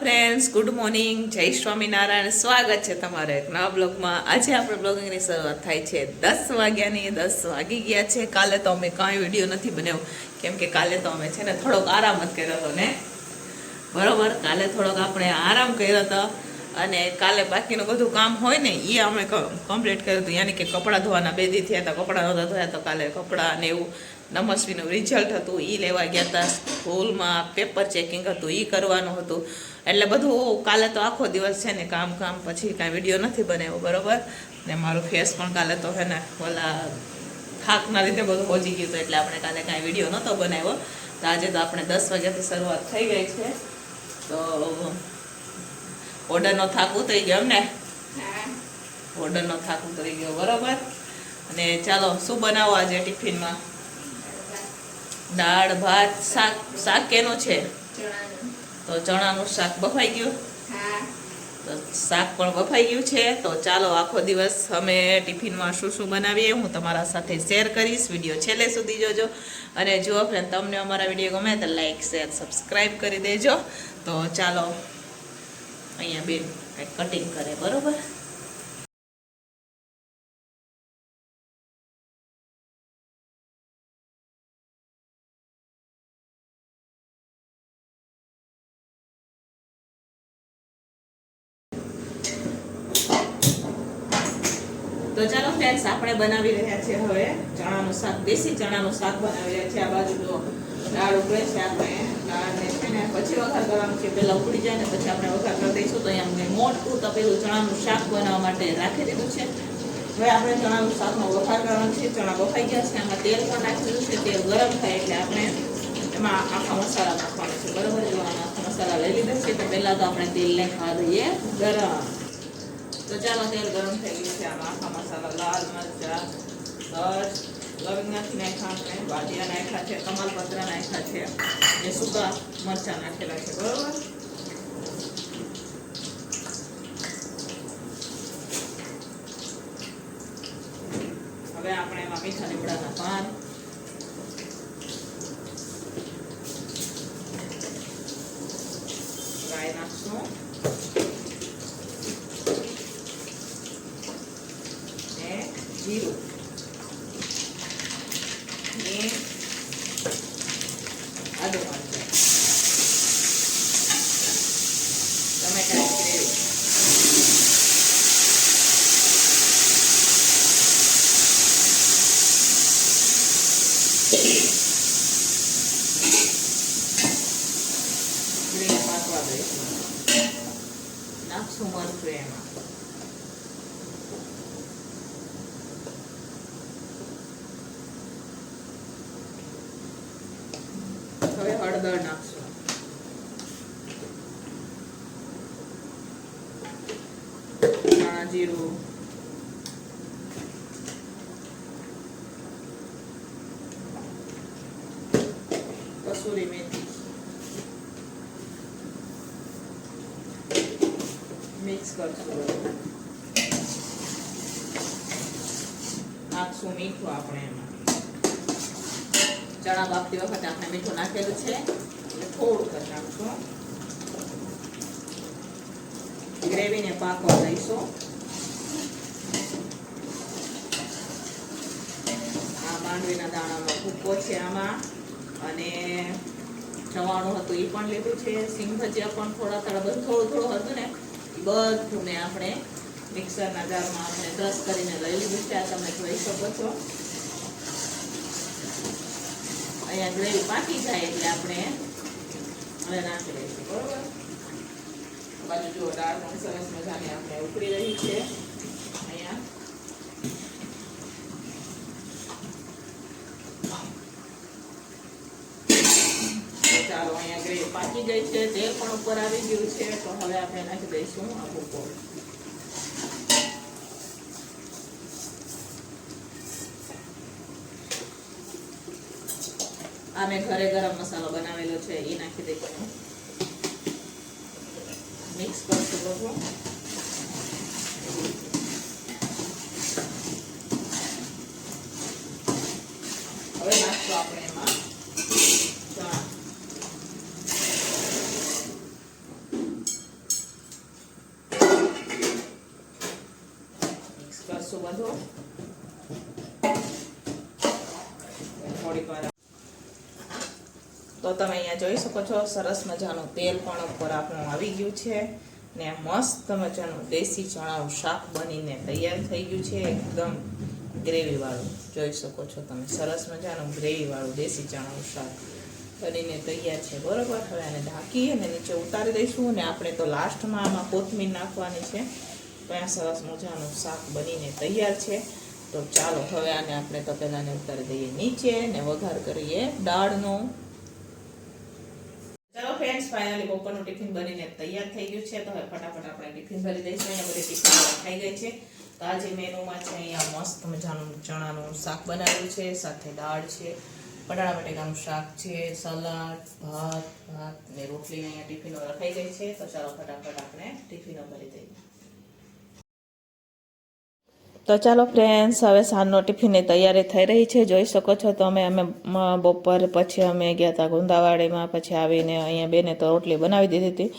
Friends good morning જય સ્વામિનારાયણ. સ્વાગત છે તમારે એક નવા બ્લોગમાં. આજે આપણે બ્લોગિંગની શરૂઆત થાય છે દસ વાગ્યાની, દસ વાગી ગયા છે. કાલે તો અમે કાંઈ વીડિયો નથી બનાવ્યો. કેમ કે કાલે તો અમે છે ને થોડોક આરામ જ કર્યો હતો ને? બરાબર? કાલે થોડોક આપણે આરામ કર્યો હતો અને કાલે બાકીનું બધું કામ હોય ને એ અમે કમ્પ્લીટ કર્યું હતું. યાની કે કપડાં ધોવાના બે દી થયા હતા. કપડાં નહોતા ધોયા તો કાલે કપડાં ને એવું નમસ્વીનું રિઝલ્ટ હતું. એ લેવા ગયા હતા સ્કૂલમાં, પેપર ચેકિંગ હતું. એ કરવાનું હતું. એટલે બધું કાલે તો આખો દિવસ છે ને કામ કામ પછી કાંઈ વીડિયો નથી બનાવ્યો બરોબર? ને મારું ફેસ પણ કાલે તો હે ને ઓલા થાકના લીધે બધું પહોંચી ગયું હતું એટલે આપણે કાલે કાંઈ વીડિયો નહોતો બનાવ્યો. તો આજે તો આપણે દસ વાગ્યાથી શરૂઆત થઈ ગઈ છે. તો ઓર્ડરનો થાક ઉતરી ગયો એમને? ઓર્ડરનો થાક ઉતરી ગયો બરોબર? અને ચાલો શું બનાવો આજે ટિફિનમાં? દાળ ભાત. શાક શાક કેનું છે? તો ચણાનું શાક બફાઈ ગયું. તો શાક પણ બફાઈ ગયું છે. તો ચાલો આખો દિવસ અમે ટિફિનમાં શું શું બનાવીએ હું તમારા સાથે શેર કરીશ. વીડિયો છેલ્લે સુધી જોજો. અને જો ફ્રેન્ડ તમને અમારા વીડિયો ગમે તો લાઈક શેર સબસ્ક્રાઈબ કરી દેજો. તો ચાલો અહીંયા બેન કંઈક કટિંગ કરે બરોબર? તો ચાલો ફ્રેન્ડ્સ આપણે બનાવી રહ્યા છીએ હવે ચણાનું શાક, દેશી ચણાનું શાક બનાવી રહ્યા છીએ. આ બાજુ જો દાળ ઉકળે છે, આપણે દાળને છે ને પછી વઘાર કરવાનું છે. પહેલાં ઉકળી જાય ને પછી આપણે વઘાર કરી દઈશું. તો અહીંયા મેં મોટું તપેલું ચણાનું શાક બનાવવા માટે રાખી દીધું છે. હવે આપણે ચણાનું શાકનો વઘાર કરવાનો છે. ચણા બફાઈ ગયા છે. આમાં તેલ પણ નાખી દીધું છે. તેલ ગરમ થાય એટલે આપણે એમાં આખા મસાલા નાખવાના છે. બરાબર? જો આખા મસાલા લઈ લીધા છે. તો પહેલાં તો આપણે તેલને ખાવા દઈએ ગરમ. તો ચાલો તેલ ગરમ થઈ ગયું છે આમાં. આખા મસાલા લાલ મરચા તજ લવિંગ નાખી નાખ્યા આપણે વાદિયા નાખ્યા છે, કમલપત્ર નાખ્યા છે એ સૂકા મરચા નાખેલા છે, બરોબર? હવે આપણે એમાં મીઠા લીમડાના પાન. રાઈ નાખશું ને જીરું ને આદુ મરચાં ટમેટાની ગ્રેવી ગ્રેવી પાકવા દઈશું નાખશું મરચું એમાં હળદર નાખશું મિક્સ કરશું. નાખશું મીઠું આપણે એમાં. ચણા બાફતી વખતે આપણે મીઠું નાખેલું છે. થોડુંક જ નાખશું. ગ્રેવીને પાકવા દઈશું આ માંડવીના દાણાનો ભૂકો છે આમાં. અને ચવાણું હતું એ પણ લીધું છે. સિંગ ભજીયા પણ થોડા થોડા બધું થોડું થોડું હતું ને, એ બધું મેં આપણે મિક્સરના જારમાં આપણે ક્રશ કરીને લઈ લીધું છે. આ તમે જોઈ શકો છો. અહીંયા ગ્રેવી પાકી જાય એટલે આપણે હવે નાખી દઈશું, બરોબર? બાજુ જુઓ, દાળ પણ સરસ મજાની આપણે ઉકળી રહી છે. અહીંયા. ચાલો, અહીંયા ગ્રેવી પાકી ગઈ છે, તેલ પણ ઉપર આવી ગયું છે, તો હવે આપણે નાખી દઈશું આ ભૂકો આ મેં ઘરે ગરમ મસાલો બનાવેલો છે એ નાખી દઈશું મિક્સ કરશું બધું હવે નાખશું આપણે એમાં ચણા કરશું બધું થોડીક વાર તો તમે અહીંયા જોઈ શકો છો, સરસ મજાનું તેલ પણ ઉપર આપણું આવી ગયું છે ને મસ્ત મજાનું દેશી ચણાનું શાક બનીને તૈયાર થઈ ગયું છે, એકદમ ગ્રેવીવાળું. જોઈ શકો છો તમે, સરસ મજાનું ગ્રેવીવાળું દેશી ચણાનું શાક બનીને તૈયાર છે. બરોબર, હવે આને ઢાંકી અને નીચે ઉતારી દઈશું અને આપણે તો લાસ્ટમાં આમાં કોથમીર નાખવાની છે. તો સરસ મજાનું શાક બનીને તૈયાર છે. તો ચાલો, હવે આને આપણે તો પહેલાં ઉતારી દઈએ નીચે ને વઘાર કરીએ દાળનો. ફ્રેન્ડ્સ ફાઇનલી બપોરનું ટિફિન બનીને તૈયાર થઈ ગયું છે. તો હવે ફટાફટ આપણે ટિફિન ભરી દઈશું. અહીંયા બધી ટિફિન થઈ ગઈ છે. તો આજે મેનુમાં છે, અહીંયા મસ્ત મજાનું ચણાનું શાક બનાવેલું છે. સાથે દાળ છે બટાટા બટેકાનું શાક છે, સલાડ, ભાત ભાત ને રોટલી અહીંયા ટિફિનો રખાઈ ગઈ છે. તો ચાલો ફટાફટ આપણે ટિફિનો ભરી દઈએ. તો ચાલો ફ્રેન્ડ્સ હવે સાંજનો ટિફિનની તૈયારી થઈ રહી છે. જોઈ શકો છો તમે અમે બપોર પછી અમે ગયા હતા ગુંદાવાડીમાં, પછી આવીને અહીંયા બેને તો રોટલી બનાવી દીધી હતી.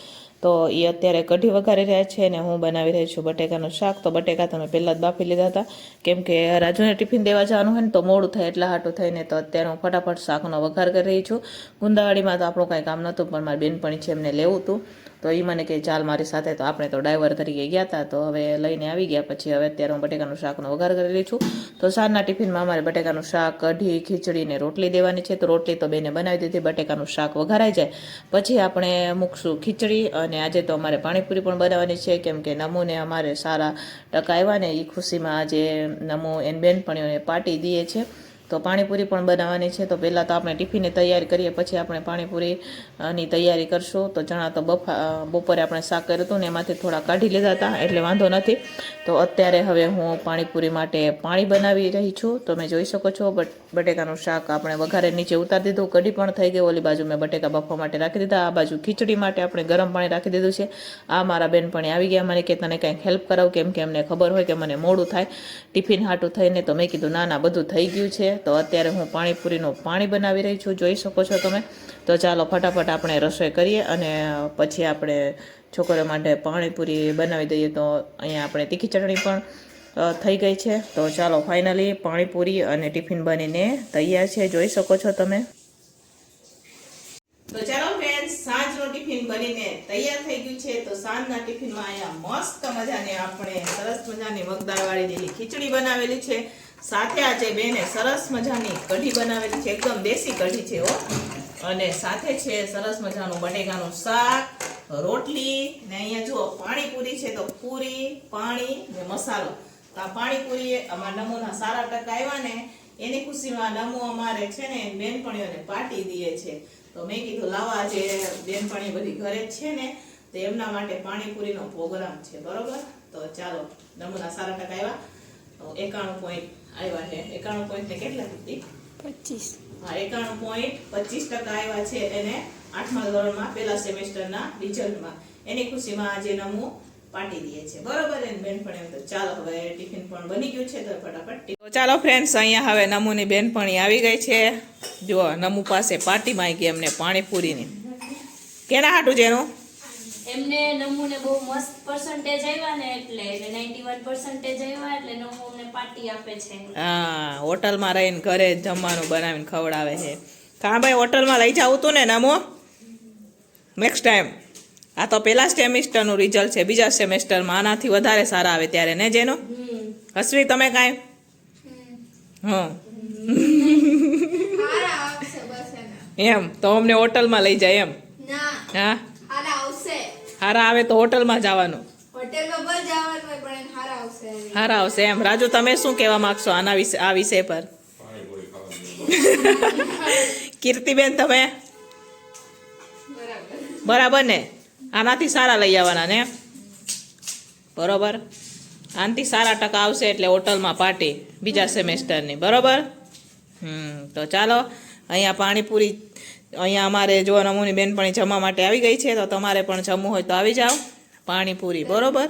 તો એ અત્યારે કઢી વઘારી રહ્યા છે ને હું બનાવી રહી છું બટેકાનું શાક. તો બટેકા તમે પહેલાં જ બાફી લીધા હતા. કેમ કે રાજુને ટિફિન દેવા જવાનું હોય ને તો મોડું થાય, એટલા હાટું થઈને તો અત્યારે હું ફટાફટ શાકનો વઘાર કરી રહી છું. ગુંદાવાડીમાં તો આપણું કાંઈ કામ નહોતું, પણ મારી બેનપણી છે એમને લેવું હતું તો એ મને કે ચાલ મારી સાથે. તો આપણે તો ડ્રાઈવર તરીકે ગયા હતા તો હવે લઈને આવી ગયા. પછી હવે અત્યારે હું બટેકાનું શાકનો વઘાર કરી રહી છું. તો સાંજના ટિફિનમાં અમારે બટેકાનું શાક, કઢી, ખીચડી ને રોટલી દેવાની છે. તો રોટલી તો બેને બનાવી દીધી, બટેકાનું શાક વઘારાઈ જાય. પછી આપણે મૂકશું ખીચડી અને આજે તો અમારે પાણીપુરી પણ બનાવવાની છે, કેમ કે નમૂને અમારે સારા ટકા આવ્યા ને એ ખુશીમાં આજે નમો એન બેનપણીઓને પાર્ટી દઈએ છે. તો પાણીપુરી પણ બનાવવાની છે. તો પહેલાં તો આપણે ટિફિનની તૈયારી કરીએ, પછી આપણે પાણીપુરીની તૈયારી કરશું. તો જણા તો બફા, બપોરે આપણે શાક કર્યું હતું ને એમાંથી થોડા કાઢી લીધા હતા, એટલે વાંધો નથી. તો અત્યારે હવે હું પાણીપુરી માટે પાણી બનાવી રહી છું. તમે જોઈ શકો છો, બટ, બટેકાનું શાક આપણે વઘારે નીચે ઉતારી દીધું. કઢી પણ થઈ ગઈ, ઓલી બાજુ મેં બટેકા બફવા માટે રાખી દીધા. આ બાજુ ખીચડી માટે આપણે ગરમ પાણી રાખી દીધું છે. આ મારા બહેનપણી આવી ગયા, મને કે તને કંઈક હેલ્પ કરાવું, કેમ કે એમને ખબર હોય કે મને મોડું થાય. ટિફિન હાટું થઈને તો મેં કીધું, ના ના, બધું થઈ ગયું છે. તો અત્યારે હું પાણીપુરીનું પાણી બનાવી રહી છું. જોઈ શકો છો તમે. તો ચાલો ફટાફટ આપણે રસોઈ કરીએ અને પછી આપણે છોકરીઓ માટે પાણીપુરી બનાવી દઈએ. તો અહીંયા આપણે તીખી ચટણી પણ થઈ ગઈ છે. તો ચાલો ફાઇનલી પાણીપુરી અને ટિફિન બનીને તૈયાર છે. જોઈ શકો છો તમે. તો ચાલો ફ્રેન્ડ સાંજનો ટિફિન બનીને તૈયાર થઈ ગયું છે. તો સાંજના ટિફિનમાં અહીંયા મસ્ત મજાની આપણે સરસ મજાની મગદાળવાળી વાળી ખીચડી બનાવેલી છે. સાથે આજે બેને સરસ મજાની કઢી બનાવેલી છે, એકદમ દેશી કઢી છે હો. અને સાથે છે સરસ મજાનું બટેકાનું શાક, રોટલી, ને અહીંયા જુઓ, પાણીપુરી છે તો પૂરી, પાણી ને મસાલો. તો આ પાણીપુરી એ અમારા નમૂના સારા ટકા આવ્યા ને, એની ખુશીમાં નમો અમારે છે ને બેનપણીઓને પાટી દઈએ છે. તો મેં કીધું, લાવા આજે બેનપણી બધી ઘરે જ છે ને, તો એમના માટે પાણીપુરીનો પ્રોગ્રામ છે. બરોબર? તો ચાલો, નમૂના સારા ટકા આવ્યા. એકાણું પોઈન્ટ આવ્યા છે. એકાણું પોઈન્ટ ને કેટલા દીધી પચીસ. હા એકાણું પોઈન્ટ પચીસ ટકા આવ્યા છે એને આઠમા ધોરણમાં પહેલા સેમેસ્ટરના રિઝલ્ટમાં. એની ખુશીમાં આજે નમું પાટી દઈએ છે બરોબર એને બેનપણી એમ તો ચાલો હવે ટિફિન પણ બની ગયું છે તો ફટાફટ તો ચાલો ફ્રેન્ડ્સ અહીંયા હવે નમુની બેનપણી આવી ગઈ છે. જુઓ નમુ પાસે પાર્ટી માંગી એમને પાણીપુરીની. કેના હાટું છે એનું એમને નમુને બહુ મસ્ત પર્સન્ટેજ આવ્યા ને એટલે નાઇન્ટી વન પર્સન્ટેજ આવ્યા એટલે નમુ અમને પાર્ટી આપે છે. હા હોટલમાં રહીને ઘરે જમવાનું બનાવીને ખવડાવે છે. કાં ભાઈ હોટલમાં લઈ જાવ તું ને નમો. નેક્સ્ટ ટાઈમ આ તો પહેલા સેમિસ્ટરનું રિઝલ્ટ છે બીજા સેમેસ્ટરમાં આનાથી વધારે સારા આવે ત્યારે ને જેનો? હસવી તમે કાંઈ? હં. એના. એમ તો અમને હોટલમાં લઈ જાય એમ. હા? હારા આવે તો હોટલમાં જવાનું. હારા આવશે એમ. રાજુ તમે શું કહેવા માંગશો આના વિશે આ વિષય પર? કીર્તિબેન તમે? બરાબર બરાબર ને? આનાથી સારા લઈ આવવાના ને? બરોબર? આનાથી સારા ટકા આવશે એટલે હોટલમાં પાર્ટી બીજા સેમેસ્ટરની. બરોબર? હમ તો ચાલો અહીંયા પાણીપુરી અહીંયા અમારે જો નમૂની બેનપણી જમવા માટે આવી ગઈ છે, તો તમારે પણ જમવું હોય તો આવી જાઓ. પાણીપુરી, બરોબર?